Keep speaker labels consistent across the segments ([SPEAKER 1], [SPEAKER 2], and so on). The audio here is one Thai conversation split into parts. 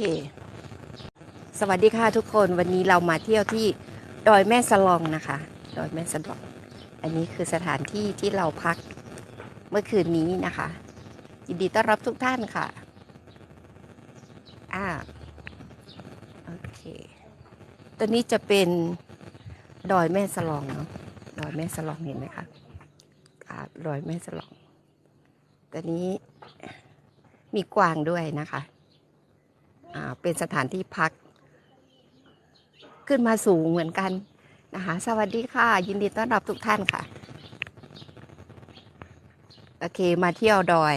[SPEAKER 1] เค สวัสดีค่ะทุกคนวันนี้เรามาเที่ยวที่ดอยแม่สลองนะคะ ดอยแม่สลอง อันนี้คือสถานที่ที่เราพักเมื่อคืนนี้นะคะยินดีต้อนรับทุกท่านค่ะอ่าโอเคตัวนี้จะเป็นดอยแม่สลองเนาะดอยแม่สลองเห็นไหมคะดอยแม่สลองตัวนี้มีกวางด้วยนะคะ เป็นสถานที่พัก ขึ้นมาสูงเหมือนกันนะคะ สวัสดีค่ะ ยินดีต้อนรับทุกท่านค่ะ โอเคมาเที่ยวดอย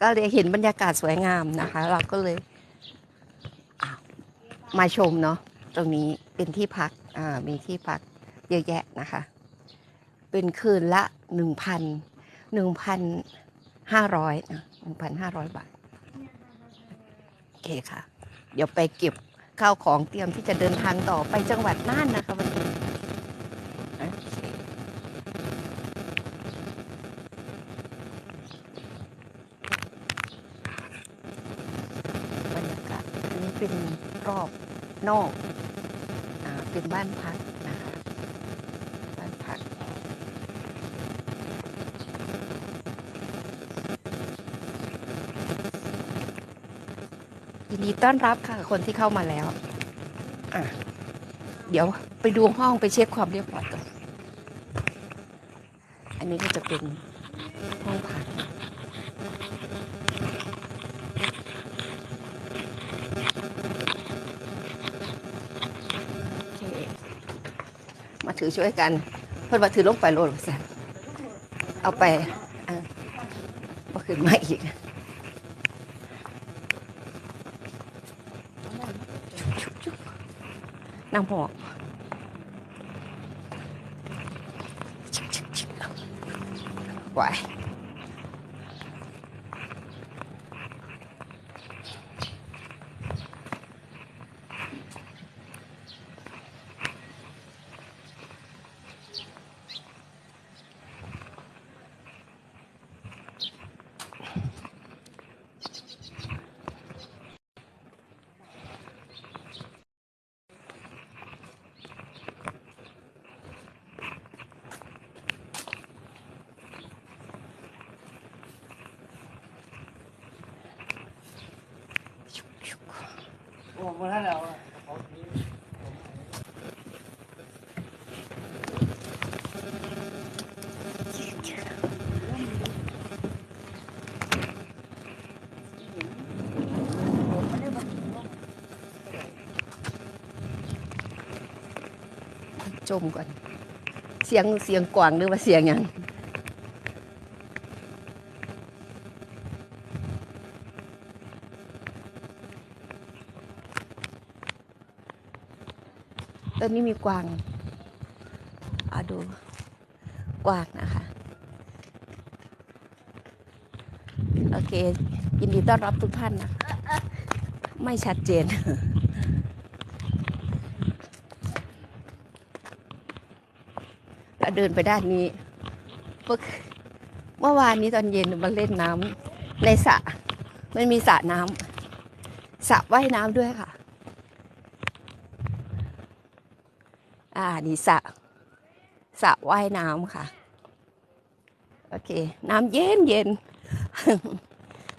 [SPEAKER 1] ก็เลยเห็นบรรยากาศสวยงามนะคะ เราก็เลยมาชมเนาะตรงนี้เป็นที่พักมีที่พักเยอะแยะนะคะ เป็นคืนละหนึ่งพันหนึ่งพันห้าร้อยนะหนึ่งพันห้าร้อยบาท เคค่ะ เดี๋ยวไปเก็บข้าวของเตรียมที่จะเดินทางต่อไปจังหวัดน่านนะคะวันนี้เคบรรยากาศอันนี้เป็นรอบนอกอเป็นบ้านพักนะคะ บ้านพัก ยินดีต้อนรับค่ะคนที่เข้ามาแล้วอะเดี๋ยวไปดูห้องไปเช็คความเรียบร้อยก่อนอันนี้ก็จะเป็นห้องพักโอเคมาถือช่วยกัน เพื่อนมาถือลงไปโลดแซนเอาไปอะมาขึ้นมาอีก น้ำห
[SPEAKER 2] โอ้มาแล้วแล้ว
[SPEAKER 1] จมก่อน เสียงเสียงกวางหรือว่าเสียงยัง ตอนนี้มีกวางอาดูกวางนะคะ โอเค ยินดีต้อนรับทุกท่านนะ ไม่ชัดเจนแล้วเดินไปด้านนี้เมื่อวานนี้ตอนเย็นมาเล่นน้ำในสระมันมีสระน้ำสระว่ายน้ำด้วยค่ะ อ่านี่สระสระว่ายน้ำค่ะ โอเค น้ำเย็นเย็น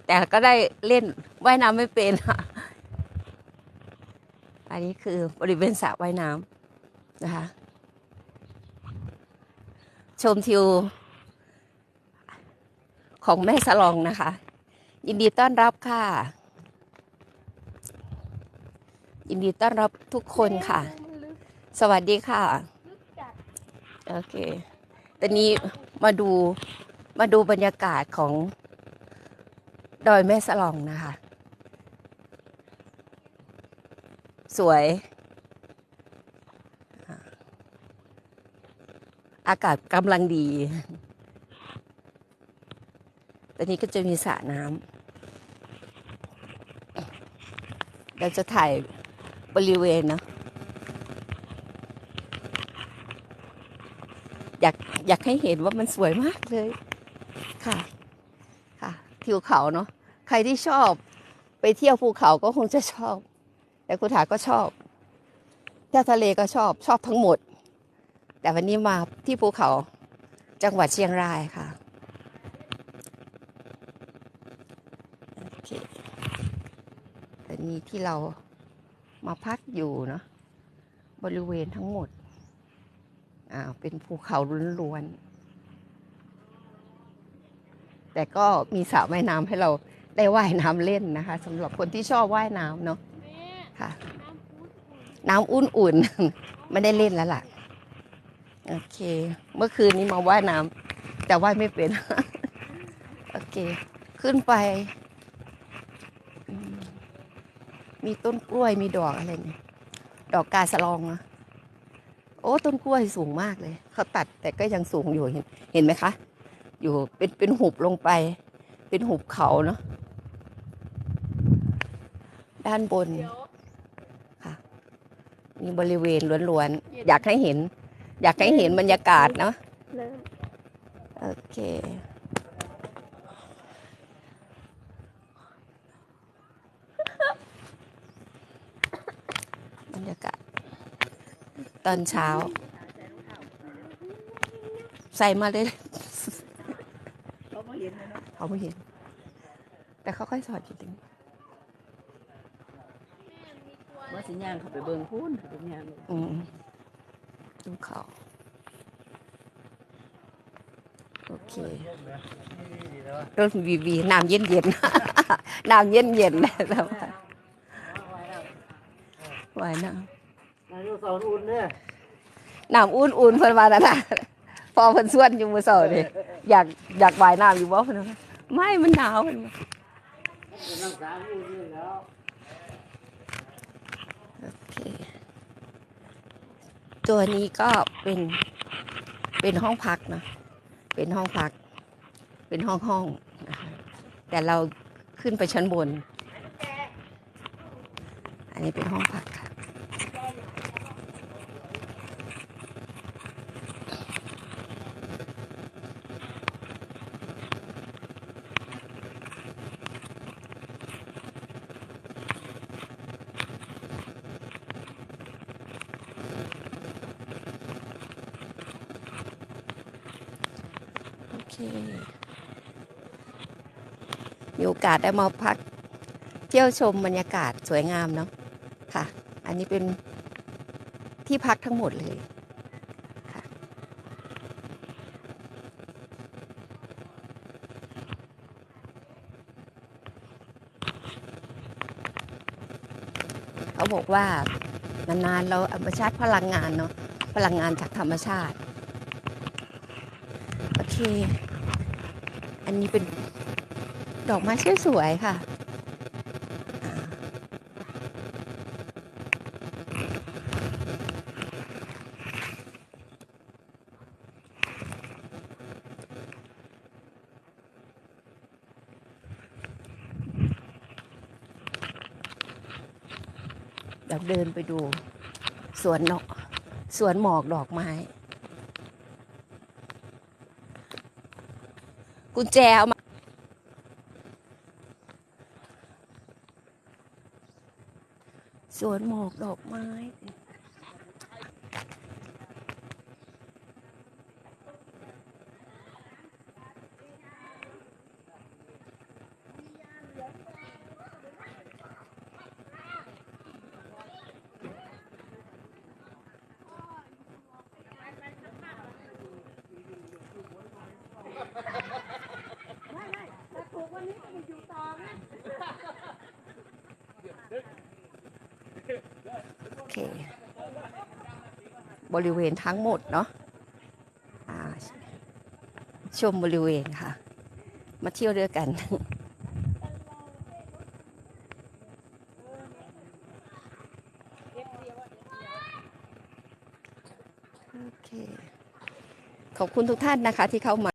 [SPEAKER 1] แต่ก็ได้เล่นว่ายน้ำไม่เป็นค่ะ อันนี้คือบริเวณสระว่ายน้ำนะคะ ชมทิวของแม่สลองนะคะ ยินดีต้อนรับค่ะ ยินดีต้อนรับทุกคนค่ะ สวัสดีค่ะ โอเค ตอนนี้มาดูมาดูบรรยากาศของดอยแม่สลองนะคะ สวย อากาศกำลังดี ตอนนี้ก็จะมีสระน้ำเราจะถ่ายบริเวณเนาะ อยากอยากให้เห็นว่ามันสวยมากเลย ค่ะ ค่ะ ทิวเขาเนาะ ใครที่ชอบ ไปเที่ยวภูเขาก็คงจะชอบ แต่คุณถาก็ชอบเที่ยวทะเลก็ชอบ ชอบทั้งหมด แต่วันนี้มาที่ภูเขาจังหวัดเชียงรายค่ะโอเคอันนี้ที่เรามาพักอยู่เนาะบริเวณทั้งหมด อ่าเป็นภูเขาล้วนๆแต่ก็มีสระว่ายน้ำให้เราได้ว่ายน้ำเล่นนะคะสำหรับคนที่ชอบว่ายน้ำเนาะค่ะ น้ำอุ่นๆ ไม่ได้เล่นแล้วล่ะ โอเค เมื่อคืนนี้มาว่ายน้ำแต่ว่ายไม่เป็น โอเค ขึ้นไปอืมมีต้นกล้วยมีดอกอะไรเนี่ยดอกกาสะลองนะโอ้ต้นกล้วยสูงมากเลย เขาตัดแต่ก็ยังสูงอยู่เห็นเห็นไหมคะ อยู่เป็นเป็นหุบลงไป เป็นหุบเขาเนาะด้านบนค่ะ มีบริเวณล้วนๆอยากให้เห็น อยากให้เห็นบรรยากาศเนาะ
[SPEAKER 3] เริ่ม
[SPEAKER 1] โอเค บรรยากาศ ตอนเช้า ใส่มาเลย
[SPEAKER 2] เขาไม่เห็นเลยเนาะ
[SPEAKER 1] เขาไม่เห็น แต่เขาค่อยสอดอยู่ตรงนี้
[SPEAKER 3] ว่าสิย่างเขาไปเบิ่งพูนเขาไปย่างเบิ่ง
[SPEAKER 1] อืมดูเขาโอเค
[SPEAKER 2] นี่ดีแล้ว
[SPEAKER 1] รถวีวีน้ำเย็นเย็นๆน้ำเย็นเย็นๆแล้ววายน้
[SPEAKER 2] นายก สอนอุ่นเนี่ย
[SPEAKER 1] น้ำอุ่นอุ่นๆเพิ่นว่านั่นน่ะพอเพิ่นส่วนอยู่มื้อเช้านี่อยากอยากว่ายน้ำอยู่บ่เพิ่นว่าไม่มันหนาวเพิ่นว่า
[SPEAKER 2] เป็นนักศึกษาอุ่นนี่แล้ว
[SPEAKER 1] โอเคตัวนี้ก็เป็นเป็นห้องพักเนอะเป็นห้องพัก เป็นห้องห้องนะคะแต่เราขึ้นไปชั้นบน อันนี้เป็นห้องพักค่ะ มีโอกาสได้มาพักเที่ยวชมบรรยากาศสวยงามเนาะค่ะ อันนี้เป็นที่พักทั้งหมดเลยเขาบอกว่านานๆเราเอามาชาร์จพลังงานเนาะพลังงานจากธรรมชาติ เค อันนี้เป็นดอกไม้สวยๆค่ะอ่าเดี๋ยวเดินไปดู สวนนาะสวนหมอกดอกไม้ กุญแจเอามาสวนหมอกดอกไม้ เคบริเวณทั้งหมดเนาะชมบริเวณค่ะ มาเที่ยวด้วยกัน โอเค ขอบคุณทุกท่านนะคะที่เข้ามา